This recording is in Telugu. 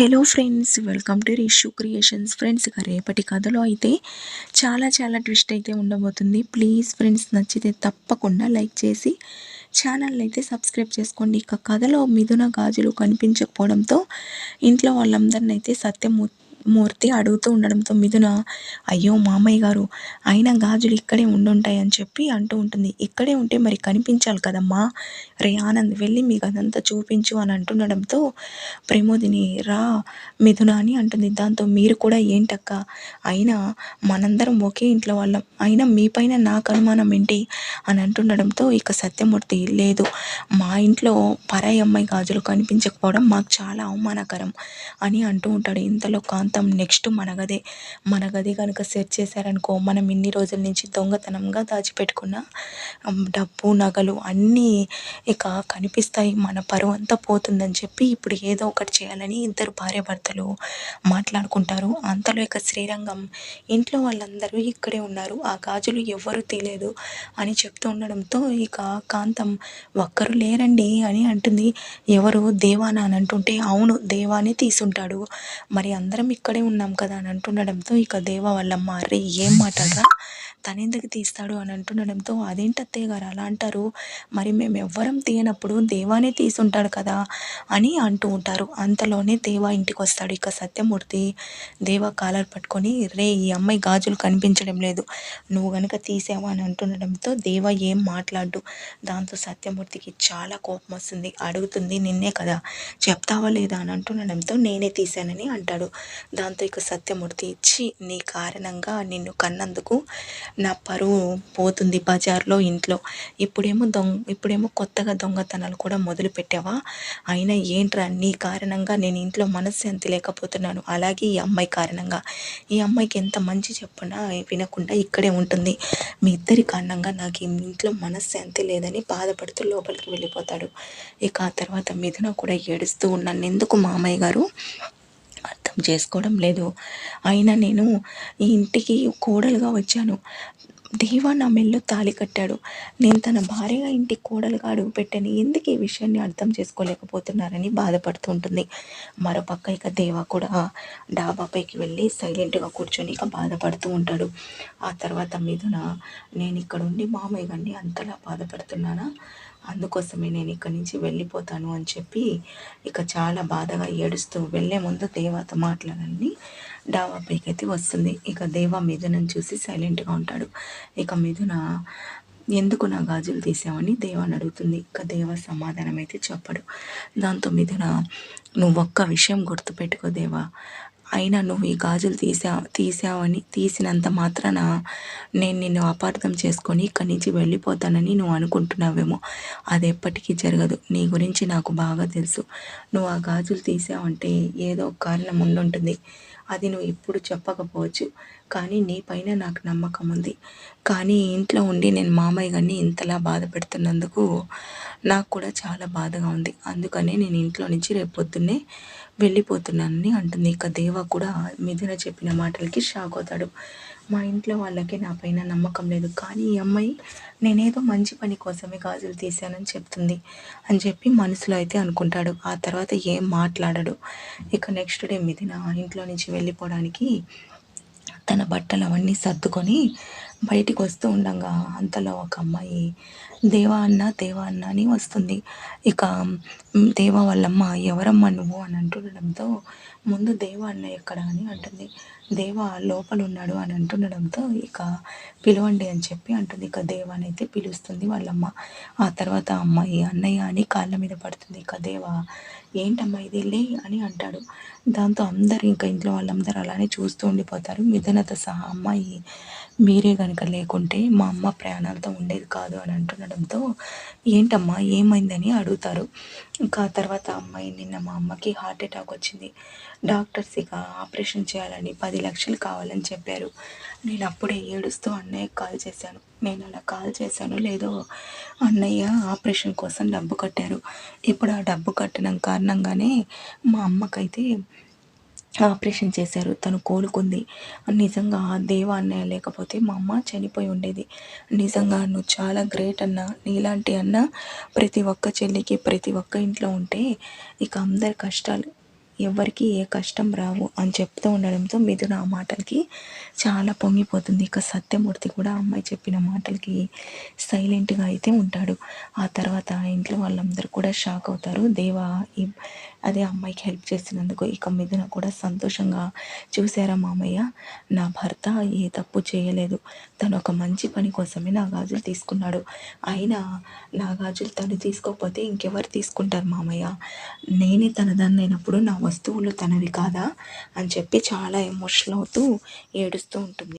Hello friends welcome to Rishu creations. Friends ఇక రేపటి కథలో అయితే చాలా చాలా ట్విస్ట్ అయితే ఉండబోతుంది. ప్లీజ్ ఫ్రెండ్స్ నచ్చితే తప్పకుండా లైక్ చేసి ఛానల్ అయితే సబ్స్క్రైబ్ చేసుకోండి. ఇక కథలో మిథున గాజులు కనిపించకపోవడంతో ఇంట్లో వాళ్ళందరిని అయితే సత్యము మూర్తి అడుగుతూ ఉండడంతో మిథున అయ్యో మామయ్య గారు అయినా గాజులు ఇక్కడే ఉండుంటాయి అని చెప్పి అంటూ ఉంటుంది. ఇక్కడే ఉంటే మరి కనిపించాలి కదమ్మా రే ఆనంద్ వెళ్ళి మీకు అదంతా చూపించు అని అంటుండడంతో ప్రమోదిని రా మిథున అని అంటుంది. దాంతో మీరు కూడా ఏంటక్క? అయినా మనందరం ఒకే ఇంట్లో వాళ్ళం. అయినా మీపైన నాకు అనుమానం ఏంటి అని అంటుండడంతో ఇక సత్యమూర్తి లేదు. మా ఇంట్లో పరాయి అమ్మాయి గాజులు కనిపించకపోవడం మాకు చాలా అవమానకరం అని అంటూ ఉంటాడు. ఇంతలో కాంత ప్రాంతం నెక్స్ట్ మన గదే మన గది కనుక సెట్ చేశారనుకో మనం ఇన్ని రోజుల నుంచి దొంగతనంగా దాచిపెట్టుకున్న డబ్బు నగలు అన్నీ ఇక కనిపిస్తాయి. మన పరువు అంతా పోతుందని చెప్పి ఇప్పుడు ఏదో ఒకటి చేయాలని ఇద్దరు భార్యాభర్తలు మాట్లాడుకుంటారు. అంతలో ఇక శ్రీరంగం ఇంట్లో వాళ్ళందరూ ఇక్కడే ఉన్నారు. ఆ గాజులు ఎవ్వరూ తీలేదు అని చెప్తూ ఉండడంతో ఇక కాంతం ఒక్కరు లేరండి అని అంటుంది. ఎవరు? దేవానా? అని అంటుంటే అవును దేవానే తీసుంటాడు. మరి అందరం ఇక్కడే ఉన్నాం కదా అని అంటుండడంతో ఇక దేవ వాళ్ళమ్మ అరే ఏం మాట్లాడరా తనెందుకు తీస్తాడు అని అంటుండడంతో అదేంటి అత్తయ్య గారు అలా అంటారు? మరి మేము ఎవ్వరం తీయనప్పుడు దేవానే తీసుంటాడు కదా అని అంటూ ఉంటారు. అంతలోనే దేవా ఇంటికి వస్తాడు ఇక సత్యమూర్తి దేవ కాలర్ పట్టుకొని రే ఈ అమ్మాయి గాజులు కనిపించడం లేదు. నువ్వు గనుక తీసావా అని అంటుండడంతో దేవ ఏం మాట్లాడు దాంతో సత్యమూర్తికి చాలా కోపం వస్తుంది. అడుగుతుంది నిన్నే కదా చెప్తావా లేదా అని అంటుండడంతో నేనే తీశానని అంటాడు. దాంతో ఇక సత్యమూర్తి ఇచ్చి నీ కారణంగా నిన్ను కన్నందుకు నా పరువు పోతుంది బజార్లో ఇంట్లో. ఇప్పుడేమో దొంగ ఇప్పుడేమో కొత్తగా దొంగతనాలు కూడా మొదలు పెట్టావా అయినా ఏంట్రా నీ కారణంగా నేను ఇంట్లో మనశ్శాంతి లేకపోతున్నాను. అలాగే ఈ అమ్మాయి కారణంగా. ఈ అమ్మాయికి ఎంత మంచి చెప్పినా వినకుండా ఇక్కడే ఉంటుంది. మీ ఇద్దరి కారణంగా నాకు ఇంట్లో మనశ్శాంతి లేదని బాధపడుతూ లోపలికి వెళ్ళిపోతాడు. ఇక ఆ తర్వాత మిథున కూడా ఏడుస్తూ ఉన్నాను. ఎందుకు మామయ్య గారు? అర్థం చేసుకోవడం లేదు. అయినా నేను ఈ ఇంటికి కోడలుగా వచ్చాను. దేవా నా మెల్లో తాళి కట్టాడు. నేను తన భార్యగా ఇంటి కోడలుగా అడుగు పెట్టాను. ఎందుకు ఈ విషయాన్ని అర్థం చేసుకోలేకపోతున్నారని బాధపడుతూ ఉంటుంది. మరోపక్క ఇక దేవా కూడా డాబాపైకి వెళ్ళి సైలెంట్గా కూర్చొని ఇక బాధపడుతూ ఉంటాడు. ఆ తర్వాత మీదున నేను ఇక్కడ ఉండి మామయ్య గారిని అంతలా బాధపడుతున్నానా? అందుకోసమే నేను ఇక్కడి నుంచి వెళ్ళిపోతాను అని చెప్పి ఇక చాలా బాధగా ఏడుస్తూ వెళ్ళే ముందు దేవత మాట్లాడాలని డాబా అయితే వస్తుంది. ఇక దేవ మిథునని చూసి సైలెంట్గా ఉంటాడు. ఇక మిథున ఎందుకు నా గాజులు తీసావని దేవాన్ని అడుగుతుంది. ఇక దేవ సమాధానం అయితే చెప్పడు. దాంతో మిథున నువ్వు ఒక్క విషయం గుర్తుపెట్టుకో దేవా. అయినా నువ్వు ఈ గాజులు తీసా తీసావని తీసినంత మాత్రాన నేను నిన్ను అపార్థం చేసుకొని ఇక్కడి నుంచి వెళ్ళిపోతానని నువ్వు అనుకుంటున్నావేమో. అది ఎప్పటికీ జరగదు. నీ గురించి నాకు బాగా తెలుసు. నువ్వు ఆ గాజులు తీసావంటే ఏదో కారణం ఉండుంటుంది. అది నువ్వు ఇప్పుడు చెప్పకపోవచ్చు కానీ నీ పైన నాకు నమ్మకం ఉంది. కానీ ఇంట్లో ఉండి నేను మామయ్య గారిని ఇంతలా బాధ పెడుతున్నందుకు నాకు కూడా చాలా బాధగా ఉంది. అందుకనే నేను ఇంట్లో నుంచి రేపు పొద్దున్నే వెళ్ళిపోతున్నానని అంటుంది. ఇక దేవ కూడా మిథున చెప్పిన మాటలకి షాక్ అవుతాడు. మా ఇంట్లో వాళ్ళకి నా పైన నమ్మకం లేదు. కానీ ఈ అమ్మాయి నేనేదో మంచి పని కోసమే గాజులు తీశానని చెప్తుంది అని చెప్పి మనసులో అయితే అనుకుంటాడు. ఆ తర్వాత ఏం మాట్లాడడు. ఇక నెక్స్ట్ డే మిథున ఇంట్లో నుంచి వెళ్ళిపోవడానికి తన బట్టలు అవన్నీ సర్దుకొని బయటికి వస్తూ ఉండగా. అంతలో ఒక అమ్మాయి దేవా అన్న దేవా అన్న అని వస్తుంది. ఇక దేవా వాళ్ళమ్మ ఎవరమ్మా నువ్వు అని అంటుండడంతో ముందు దేవా అన్నయ్య ఎక్కడ అని అంటుంది. దేవా లోపల ఉన్నాడు అని అంటుండడంతో ఇక పిలవండి అని చెప్పి అంటుంది. ఇక దేవాని అయితే పిలుస్తుంది వాళ్ళమ్మ. ఆ తర్వాత అమ్మాయి అన్నయ్య అని కాళ్ళ మీద పడుతుంది. ఇక దేవ ఏంటమ్మా ఇది? లే అని అంటాడు. దాంతో అందరు ఇంకా ఇంట్లో వాళ్ళందరూ అలానే చూస్తూ ఉండిపోతారు. మిథనత సహా అమ్మాయి మీరే కనుక లేకుంటే మా అమ్మ ప్రాణాలతో ఉండేది కాదు అని అంటుండడంతో ఏంటమ్మా ఏమైందని అడుగుతారు. ఇంకా తర్వాత అమ్మాయి నిన్న మా అమ్మకి హార్ట్ అటాక్ వచ్చింది. డాక్టర్స్ ఇక ఆపరేషన్ చేయాలని పది లక్షలు కావాలని చెప్పారు. నేను అప్పుడే ఏడుస్తూ అన్నయ్యకి కాల్ చేశాను. నేను అలా కాల్ చేశాను లేదో అన్నయ్య ఆపరేషన్ కోసం డబ్బు కట్టారు. ఇప్పుడు ఆ డబ్బు కట్టడం కారణంగానే మా అమ్మకైతే ఆపరేషన్ చేశారు. తను కోలుకుంది. నిజంగా దేవ అన్నయ్య లేకపోతే మా అమ్మ చనిపోయి ఉండేది. నిజంగా నువ్వు చాలా గ్రేట్ అన్న. నీలాంటి అన్న ప్రతి ఒక్క చెల్లికి ప్రతి ఒక్క ఇంట్లో ఉంటే ఇక అందరి కష్టాలు ఎవరికి ఏ కష్టం రావు అని చెప్తూ ఉండడంతో మిథున ఆ మాటలకి చాలా పొంగిపోతుంది. ఇక సత్యమూర్తి కూడా అమ్మాయి చెప్పిన మాటలకి సైలెంట్గా అయితే ఉంటాడు. ఆ తర్వాత ఇంట్లో వాళ్ళందరూ కూడా షాక్ అవుతారు. దేవా అదే అమ్మాయికి హెల్ప్ చేసినందుకు ఇక మిథున కూడా సంతోషంగా చూసారా మామయ్య నా భర్త ఏ తప్పు చేయలేదు. తను ఒక మంచి పని కోసమే నా గాజులు తీసుకున్నాడు. అయినా నా గాజులు తను తీసుకోకపోతే ఇంకెవరు తీసుకుంటారు మామయ్య? నేనే తనదాన్ని అయినప్పుడు నా వస్తువులు తనవి కాదా అని చెప్పి చాలా ఎమోషనల్ అవుతూ ఏడుస్తూ ఉంటుంది.